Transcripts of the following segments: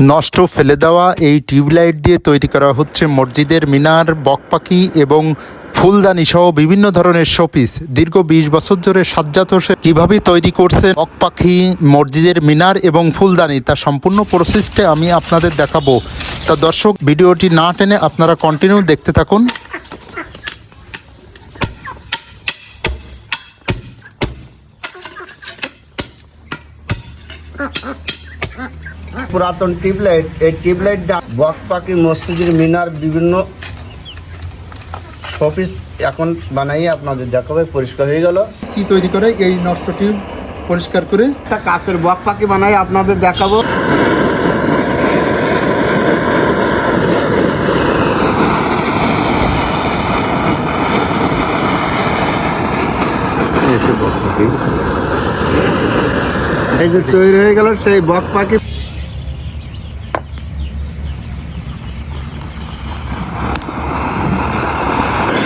নষ্ট ফেলে দেওয়া এই টিউবলাইট দিয়ে তৈরি করা হচ্ছে মসজিদের মিনার, বকপাখি এবং ফুলদানি সহ বিভিন্ন ধরনের শোপিস। দীর্ঘ বিশ বছর ধরে সাজ্জাত হোসেন কীভাবে তৈরি করছে বকপাখি, মসজিদের মিনার এবং ফুলদানি, তা সম্পূর্ণ প্রসেসটা আমি আপনাদের দেখাবো। তা দর্শক, ভিডিওটি না টেনে আপনারা কন্টিনিউ দেখতে থাকুন। পুরাতন টিউবলাইট এই টিউবলাইট বক পাখি মসজিদের মিনার বিভিন্ন শপিস এখন বানাইয়ে আপনাদের দেখাবে পরিষ্কার হয়ে গেল। কি তৈরি করে এই নষ্ট টিউব পরিষ্কার করে? একটা কাছের বক পাখি বানাই আপনাদের দেখাবো। এসে এই যে তৈরি হয়ে গেল সেই বক পাখি।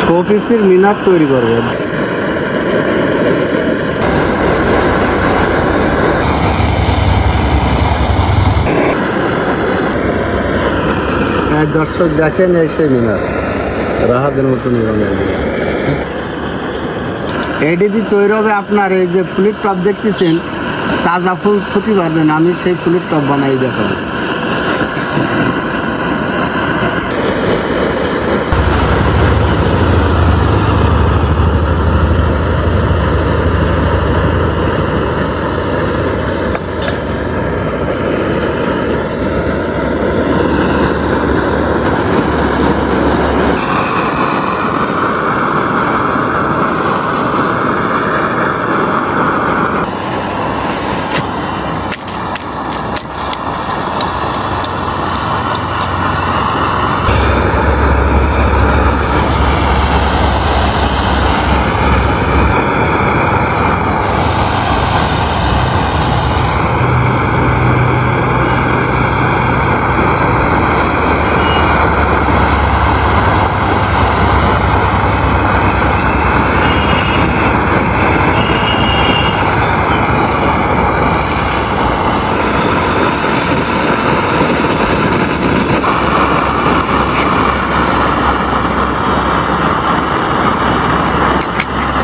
শোপিসের মিনার তৈরি করবে। দর্শক দেখেন এই সেই মিনার। রাহাতের মতো নির্মাণ দিয়ে তৈরি হবে আপনার, এই যে ফুলের টপ দেখতেছেন, তাজা ফুল ক্ষতি পারবেন আমি সেই ফুলের টপ বানাই দেখাবো।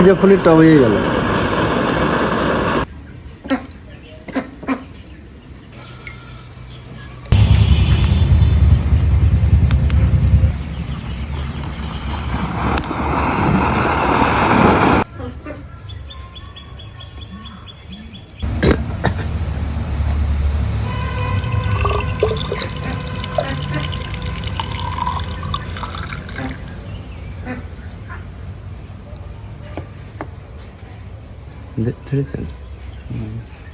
যে ফুলের টপ হয়ে গেল ধরেছেন